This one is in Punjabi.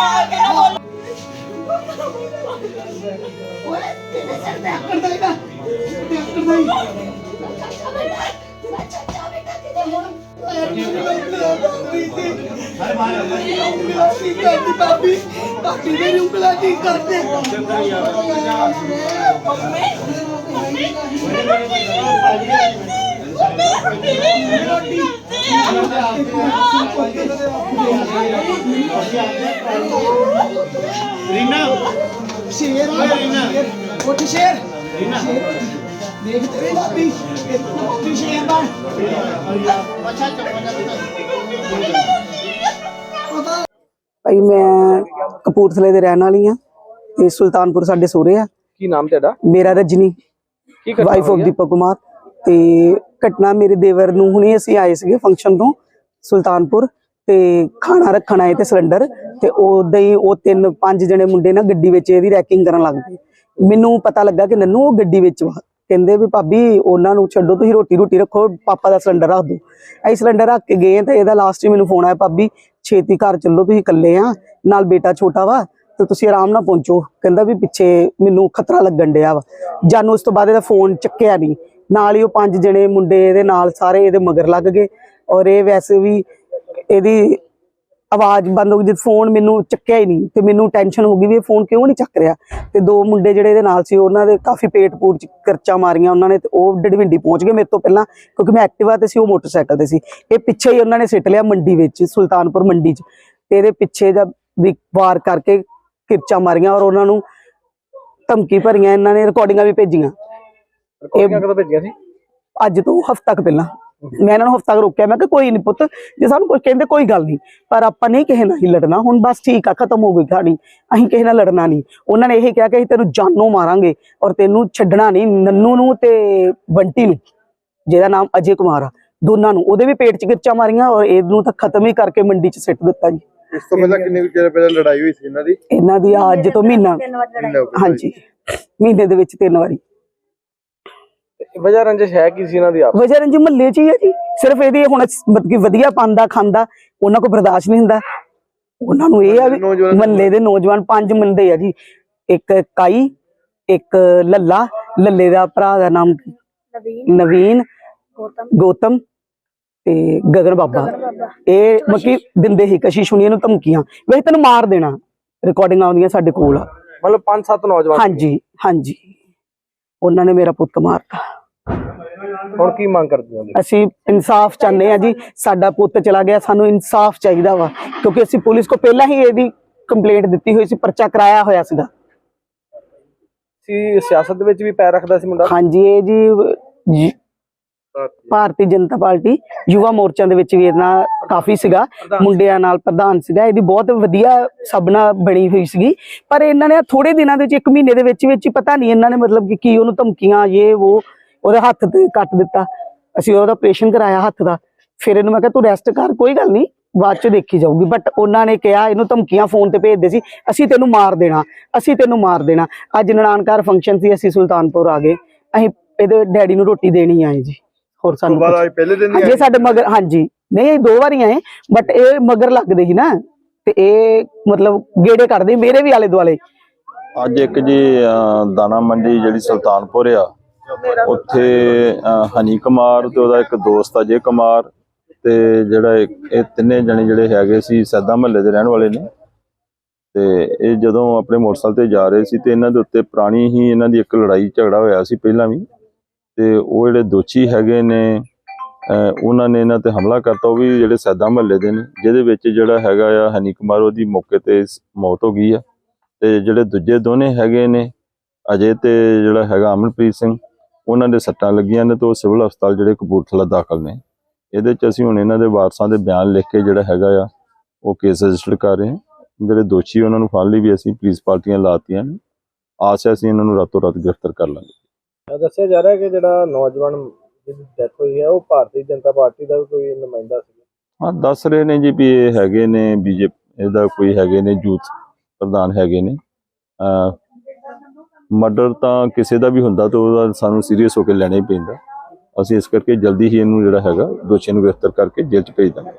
ਆ ਕੇ ਨਾ ਬੋਲ ਓਏ ਤੇਰੇ ਸਿਰ ਤੇ ਆਕੜ ਦੇਗਾ ਤੇ ਆਕੜ ਦੇਈ ਚਾਚਾ ਬੇਟਾ ਚਾਚਾ ਬੇਟਾ ਕਿਤੇ ਹੁਣ ਬਾਬੀ ਬਾਬੀ ਮੇਰੀ ਉਂਗਲਾਂ ਨਹੀਂ ਕਰਦੇ ਰੀਨਾ। ਸ਼ੇਰ ਆ ਸ਼ੇਰ ਉੱਠ ਸ਼ੇਰ ਸ਼ੇਰ ਦੇਖ ਤੇਰੇ ਬਾਬੀ ਇਹ ਤੂੰ ਸ਼ੇਰ ਬਣ ਪਤਾ ਭਾਈ ਮੈਂ ਕਪੂਰਥਲੇ ਦੇ ਰਹਿਣ ਵਾਲੀ ਆ ਤੇ ਸੁਲਤਾਨਪੁਰ ਸਾਡੇ ਸੋਹਰੇ ਆ। ਕੀ ਨਾਮ ਤੁਹਾਡਾ ਮੇਰਾ ਰਜਨੀ ਕੀ ਵਾਈਫ ਆਫ? ਦੀਪਕ ਕੁਮਾਰ। ਤੇ ਘਟਨਾ ਮੇਰੇ ਦੇਵਰ ਨੂੰ ਹੁਣੇ ਅਸੀਂ ਆਏ ਸੀਗੇ ਫੰਕਸ਼ਨ ਤੋਂ, ਸੁਲਤਾਨਪੁਰ, ਤੇ ਖਾਣਾ ਰੱਖਣ ਆਏ ਤੇ ਸਿਲੰਡਰ, ਤੇ ਉਦਾਂ ਹੀ ਉਹ ਤਿੰਨ ਪੰਜ ਜਣੇ ਮੁੰਡੇ ਨਾ ਗੱਡੀ ਵਿੱਚ ਇਹਦੀ ਰੈਕਿੰਗ ਕਰਨ ਲੱਗ ਪਏ। ਮੈਨੂੰ ਪਤਾ ਲੱਗਾ ਕਿ ਨੰਨੂ ਉਹ ਗੱਡੀ ਵਿੱਚ ਵਾ। ਕਹਿੰਦੇ ਵੀ ਭਾਬੀ ਉਹਨਾਂ ਨੂੰ ਛੱਡੋ, ਤੁਸੀਂ ਰੋਟੀ ਰੋਟੀ ਰੱਖੋ, ਪਾਪਾ ਦਾ ਸਿਲੰਡਰ ਰੱਖ ਦਿਓ ਅਸੀਂ ਸਿਲੰਡਰ ਰੱਖ ਕੇ ਗਏ ਤੇ ਇਹਦਾ ਲਾਸਟ ਹੀ ਮੈਨੂੰ ਫੋਨ ਆਇਆ, ਭਾਬੀ, ਛੇਤੀ ਘਰ ਚੱਲੋ, ਤੁਸੀਂ ਇਕੱਲੇ ਆ, ਨਾਲ ਬੇਟਾ ਛੋਟਾ ਵਾ, ਤੇ ਤੁਸੀਂ ਆਰਾਮ ਨਾਲ ਪਹੁੰਚੋ। ਕਹਿੰਦਾ ਵੀ ਪਿੱਛੇ ਮੈਨੂੰ ਖਤਰਾ ਲੱਗਣ ਡਿਆ ਵਾ। ਜਾਨੂੰ ਉਸ ਤੋਂ ਬਾਅਦ ਇਹਦਾ ਫੋਨ ਚੱਕਿਆ ਨਹੀਂ। ਨਾਲ ਹੀ ਉਹ ਪੰਜ ਜਣੇ ਮੁੰਡੇ ਇਹਦੇ ਨਾਲ ਸਾਰੇ ਇਹਦੇ ਮਗਰ ਲੱਗ ਗਏ। ਔਰ ਇਹ ਵੈਸੇ ਵੀ ਇਹਦੀ ਆਵਾਜ਼ ਬੰਦ ਹੋ ਗਈ, ਜਦ ਫੋਨ ਮੈਨੂੰ ਚੱਕਿਆ ਹੀ ਨਹੀਂ ਤੇ ਮੈਨੂੰ ਟੈਨਸ਼ਨ ਹੋ ਗਈ ਵੀ ਇਹ ਫੋਨ ਕਿਉਂ ਨਹੀਂ ਚੱਕ ਰਿਹਾ? ਤੇ ਦੋ ਮੁੰਡੇ ਜਿਹੜੇ ਇਹਦੇ ਨਾਲ ਸੀ, ਉਹਨਾਂ ਦੇ ਕਾਫੀ ਪੇਟ ਪੂਟ ਚ ਕਰਚਾ ਮਾਰੀਆਂ ਉਹਨਾਂ ਨੇ ਤੇ ਉਹ ਡੜਵਿੰਡੀ ਪਹੁੰਚ ਗਏ ਮੇਰੇ ਤੋਂ ਪਹਿਲਾਂ, ਕਿਉਂਕਿ ਮੈਂ ਐਕਟਿਵਾ ਤੇ ਸੀ, ਉਹ ਮੋਟਰਸਾਈਕਲ ਤੇ ਸੀ। ਇਹ ਪਿੱਛੇ ਹੀ ਉਹਨਾਂ ਨੇ ਸਿੱਟ ਲਿਆ ਮੰਡੀ ਵਿੱਚ, ਸੁਲਤਾਨਪੁਰ ਮੰਡੀ 'ਚ। ਤੇ ਇਹਦੇ ਪਿੱਛੇ ਜਦ ਵੀ ਵਾਰ ਕਰਕੇ ਕਿਰਚਾ ਮਾਰੀਆਂ ਔਰ ਉਹਨਾਂ ਨੂੰ ਧਮਕੀ ਭਰੀਆਂ, ਇਹਨਾਂ ਨੇ ਰਿਕਾਰਡਿੰਗਾਂ ਵੀ ਭੇਜੀਆਂ। ਰਿਕਾਰਡਿੰਗਾਂ ਕਦੋਂ ਭੇਜੀਆਂ ਸੀ? ਅੱਜ ਤੋਂ ਹਫ਼ਤਾ ਕੁ ਪਹਿਲਾਂ। ਮੈਂ ਇਹਨਾਂ ਨੂੰ ਹਫ਼ਤਾ ਕੁ ਰੋਕਿਆ ਮੈਂ ਕਿ ਕੋਈ ਨਹੀਂ ਪੁੱਤ ਜੇ ਸਾਨੂੰ ਕੋਈ ਕਹਿੰਦੇ ਕੋਈ ਗੱਲ ਨਹੀਂ ਪਰ ਆਪਾਂ ਨਹੀਂ ਕਿਸੇ ਨਾਲ ਹੀ ਲੜਨਾ ਹੁਣ ਬਸ ਠੀਕ ਆ ਖਤਮ ਹੋ ਗਈ ਕਹਾਣੀ। ਅਸੀਂ ਕਿਸੇ ਨਾਲ ਲੜਨਾ ਨਹੀਂ ਉਹਨਾਂ ਨੇ ਇਹ ਕਿਹਾ ਕਿ ਅਸੀਂ ਤੈਨੂੰ ਜਾਨੋਂ ਮਾਰਾਂਗੇ ਔਰ ਤੈਨੂੰ ਛੱਡਣਾ ਨਹੀਂ ਨੰਨੂ ਨੂੰ ਤੇ ਬੰਟੀ ਨੂੰ ਜਿਹਦਾ ਨਾਮ ਅਜੇ ਕੁਮਾਰ ਆ ਦੋਨਾਂ ਨੂੰ। ਉਹਦੇ ਵੀ ਪੇਟ 'ਚ ਗਿਰਚਾਂ ਮਾਰੀਆਂ ਔਰ ਇਹਨੂੰ ਤਾਂ ਖਤਮ ਹੀ ਕਰਕੇ ਮੰਡੀ 'ਚ ਸਿੱਟ ਦਿੱਤਾ ਜੀ। ਇਸ ਤੋਂ ਪਹਿਲਾਂ ਕਿੰਨੇ ਚਿਰ ਪਹਿਲਾਂ ਲੜਾਈ ਹੋਈ ਸੀ ਇਹਨਾਂ ਦੀ? ਇਹਨਾਂ ਦੀ ਅੱਜ ਤੋਂ ਮਹੀਨਾ ਹਾਂਜੀ। ਮਹੀਨੇ ਦੇ ਵਿੱਚ ਤਿੰਨ ਵਾਰੀ। ਵਜ੍ਹਾ ਰੰਜਿਸ਼ ਹੈ ਕੀ ਸੀ ਇਹਨਾਂ ਦੀ ਆਪ? ਵਜ੍ਹਾ ਰੰਜੀ ਮਹੱਲੇ 'ਚ ਹੀ ਹੈ ਜੀ। ਸਿਰਫ ਇਹਦੀ ਹੁਣ ਮਤਲਬ ਕਿ ਵਧੀਆ ਪਾਉਂਦਾ ਖਾਂਦਾ ਉਹਨਾਂ ਕੋ ਬਰਦਾਸ਼ਤ ਨਹੀਂ ਹੁੰਦਾ। ਉਹਨਾਂ ਨੂੰ ਇਹ ਆ ਵੀ ਨੌਜਵਾਨ- ਮਹੱਲੇ ਦੇ ਨੌਜਵਾਨ ਪੰਜ ਮੁੰਡੇ ਆ ਜੀ। ਇੱਕ ਕਾਈ ਇੱਕ ਲੱਲਾ ਲੱਲੇ ਦਾ ਭਰਾ ਦਾ ਨਾਮ ਕੀ? ਨਵੀਨ ਗੌਤਮ। ਤੇ ਗਗਨ ਬਾਬਾ। ਇਹ ਮੱਕੀ ਦਿੰਦੇ ਹੀ ਕਸ਼ਿਸ਼ ਹੁਣੀਆਂ ਨੂੰ ਧਮਕੀਆਂ। ਵੇ ਤੈਨੂੰ ਮਾਰ ਦੇਣਾ। ਰਿਕਾਰਡਿੰਗ ਆਉਂਦੀਆਂ ਸਾਡੇ ਕੋਲ ਮਤਲਬ ਪੰਜ ਸੱਤ ਨੌਜਵਾਨ ਹਾਂਜੀ ਹਾਂਜੀ। ਉਹਨਾਂ ਨੇ ਮੇਰਾ ਪੁੱਤ ਮਾਰਤਾ। ਹੁਣ ਕੀ ਮੰਗ ਕਰਦੇ ਹੋ? ਅਸੀਂ ਇਨਸਾਫ ਚਾਹੁੰਦੇ ਆ ਜੀ ਸਾਡਾ ਪੁੱਤ ਚਲਾ ਗਿਆ ਸਾਨੂੰ ਇਨਸਾਫ ਚਾਹੀਦਾ ਵਾ ਕਿਉਂਕਿ ਅਸੀਂ ਪੁਲਿਸ ਕੋ ਪਹਿਲਾਂ ਹੀ ਇਹਦੀ ਕੰਪਲੇਂਟ ਦਿੱਤੀ ਹੋਈ ਸੀ ਪਰਚਾ ਕਰਾਇਆ ਹੋਇਆ ਸੀਗਾ। ਸੀ ਸਿਆਸਤ ਦੇ ਵਿੱਚ ਵੀ ਪੈਰ ਰੱਖਦਾ ਸੀ ਮੁੰਡਾ? ਹਾਂਜੀ ਇਹ ਜੀ ਭਾਰਤੀ। ਜਨਤਾ ਪਾਰਟੀ ਯੁਵਾ ਮੋਰਚਾ ਦੇ ਵਿੱਚ ਵੀ ਇਹਨਾਂ ਕਾਫੀ ਸੀਗਾ ਮੁੰਡਿਆਂ ਨਾਲ ਪ੍ਰਧਾਨ ਸੀਗਾ ਇਹਦੀ ਬਹੁਤ ਵਧੀਆ ਸਬਨਾ ਬਣੀ ਹੋਈ ਸੀਗੀ ਪਰ ਇਹਨਾਂ ਨੇ ਥੋੜੇ ਦਿਨਾਂ ਦੇ ਵਿੱਚ ਇੱਕ ਮਹੀਨੇ ਦੇ ਵਿੱਚ ਵਿੱਚ ਪਤਾ ਨਹੀਂ ਇਹਨਾਂ ਨੇ ਮਤਲਬ ਕਿ ਕੀ ਉਹਨੂੰ ਧਮਕੀਆਂ ਇਹ ਉਹ ਉਹਦੇ ਹੱਥ ਤੇ ਕੱਟ ਦਿੱਤਾ। ਅਸੀਂ ਉਹਦਾ ਆਪਰੇਸ਼ਨ ਕਰਾਇਆ ਹੱਥ ਦਾ। ਫਿਰ ਇਹਨੂੰ ਮੈਂ ਕਿਹਾ ਤੂੰ ਰੈਸਟ ਕਰ ਕੋਈ ਗੱਲ ਨਹੀਂ ਬਾਅਦ ਚ ਦੇਖੀ ਜਾਊਗੀ। ਬਟ ਉਹਨਾਂ ਨੇ ਕਿਹਾ ਇਹਨੂੰ ਧਮਕੀਆਂ ਫੋਨ ਤੇ ਭੇਜਦੇ ਸੀ ਅਸੀਂ ਤੈਨੂੰ ਮਾਰ ਦੇਣਾ ਅਸੀਂ ਤੈਨੂੰ ਮਾਰ ਦੇਣਾ। ਅੱਜ ਨਨਾਨਕਾਰ ਫੰਕਸ਼ਨ ਸੀ ਅਸੀਂ ਸੁਲਤਾਨਪੁਰ ਆ ਗਏ। ਅਸੀਂ ਇਹਦੇ ਡੈਡੀ ਨੂੰ ਰੋਟੀ ਦੇਣੀ ਆਏ ਜੀ। ਹੋਰ ਸਾਨੂੰ ਬਾਅਦ ਕੁਛ- ਅੱਜ ਪਹਿਲੇ ਦਿਨ ਹੀ ਜੇ ਸਾਡੇ ਮਗਰ ਹਾਂਜੀ। ਨਹੀਂ ਇਹ ਦੋ ਵਾਰੀਆਂ ਹੈ ਬਟ ਇਹ ਮਗਰ ਲੱਗਦੇ ਸੀ ਨਾ ਤੇ ਇਹ ਮਤਲਬ ਗੇੜੇ ਕੱਢਦੇ ਮੇਰੇ ਵੀ ਆਲੇ ਦੁਆਲੇ ਅੱਜ ਇੱਕ ਜੀ ਅਹ, ਦਾਣਾ ਮੰਡੀ ਜਿਹੜੀ ਸੁਲਤਾਨਪੁਰ ਆ ਉੱਥੇ ਹਨੀ ਕੁਮਾਰ ਤੇ ਉਹਦਾ ਇੱਕ ਦੋਸਤ ਅਜੇ ਕੁਮਾਰ, ਤੇ ਜਿਹੜਾ ਇਹ ਤਿੰਨੇ ਜਣੇ ਜਿਹੜੇ ਹੈਗੇ ਸੀ, ਸੈਦਾ ਮਹੱਲੇ ਦੇ ਰਹਿਣ ਵਾਲੇ ਨੇ। ਤੇ ਇਹ ਜਦੋਂ ਆਪਣੇ ਮੋਟਰਸਾਈਕਲ ਤੇ ਜਾ ਰਹੇ ਸੀ, ਤੇ ਇਹਨਾਂ ਦੇ ਉੱਤੇ ਪੁਰਾਣੀ ਹੀ ਇਹਨਾਂ ਦੀ ਇੱਕ ਲੜਾਈ, ਝਗੜਾ ਹੋਇਆ ਸੀ ਪਹਿਲਾਂ ਵੀ। ਤੇ ਉਹ ਜਿਹੜੇ ਦੋਸ਼ੀ ਹੈਗੇ ਨੇ ਉਹਨਾਂ ਨੇ ਇਹਨਾਂ ਤੇ ਹਮਲਾ ਕਰਤਾ, ਉਹ ਵੀ ਜਿਹੜੇ ਸੈਦਾ ਮਹੱਲੇ ਦੇ ਨੇ, ਜਿਹਦੇ ਵਿੱਚ ਜਿਹੜਾ ਹੈਗਾ ਆ, ਹਨੀ ਕੁਮਾਰ ਉਹਦੀ ਮੌਕੇ ਤੇ ਮੌਤ ਹੋ ਗਈ ਆ। ਤੇ ਜਿਹੜੇ ਦੂਜੇ ਦੋਨੇ ਹੈਗੇ ਨੇ, ਅਜੇ ਤੇ ਜਿਹੜਾ ਹੈਗਾ ਅਮਨਪ੍ਰੀਤ ਸਿੰਘ ਉਹਨਾਂ ਦੇ ਸੱਟਾਂ ਲੱਗੀਆਂ ਨੇ ਤੇ ਉਹ ਸਿਵਲ ਹਸਪਤਾਲ ਜਿਹੜੇ ਕਪੂਰਥਲਾ ਦਾਖਲ ਨੇ। ਇਹਦੇ ਚ ਅਸੀਂ ਹੁਣ ਇਹਨਾਂ ਦੇ ਵਾਰਸਾਂ ਦੇ ਬਿਆਨ ਲਿਖ ਕੇ ਜਿਹੜਾ ਹੈਗਾ ਆ ਉਹ ਕੇਸ ਰਜਿਸਟਰ ਕਰ ਰਹੇ ਹਾਂ। ਜਿਹੜੇ ਦੋਸ਼ੀ ਉਹਨਾਂ ਨੂੰ ਫੜ ਲਈ ਵੀ ਅਸੀਂ ਪੁਲਿਸ ਪਾਰਟੀਆਂ ਲਾਤੀਆਂ ਨੇ। ਆਸ ਹੈ ਅਸੀਂ ਇਹਨਾਂ ਨੂੰ ਰਾਤੋਂ ਰਾਤ ਗ੍ਰਿਫਤਾਰ ਕਰ ਲਾਂਗੇ। ਦੱਸਿਆ ਜਾ ਰਿਹਾ ਕਿ ਜਿਹੜਾ ਨੌਜਵਾਨ ਜਿਹਦੀ ਡੈਥ ਹੋਈ ਹੈ ਉਹ ਭਾਰਤੀ ਜਨਤਾ ਪਾਰਟੀ ਦਾ ਕੋਈ ਨੁਮਾਇੰਦਾ ਸੀ? ਹਾਂ ਦੱਸ ਰਹੇ ਨੇ ਜੀ ਵੀ ਇਹ ਹੈਗੇ ਨੇ ਬੀਜੇਪੀ ਇਹਦਾ ਕੋਈ ਹੈਗੇ ਨੇ ਯੂਥ ਪ੍ਰਧਾਨ ਹੈਗੇ ਨੇ। ਮਰਡਰ ਤਾਂ ਕਿਸੇ ਦਾ ਵੀ ਹੁੰਦਾ ਤਾਂ ਉਹਦਾ ਸਾਨੂੰ ਸੀਰੀਅਸ ਹੋ ਕੇ ਲੈਣਾ ਹੀ ਪੈਂਦਾ। ਅਸੀਂ ਇਸ ਕਰਕੇ ਜਲਦੀ ਹੀ ਇਹਨੂੰ ਜਿਹੜਾ ਹੈਗਾ ਦੋਸ਼ੀ ਨੂੰ ਗ੍ਰਿਫਤਾਰ ਕਰਕੇ ਜੇਲ੍ਹ 'ਚ ਭੇਜ ਦਾਂਗੇ।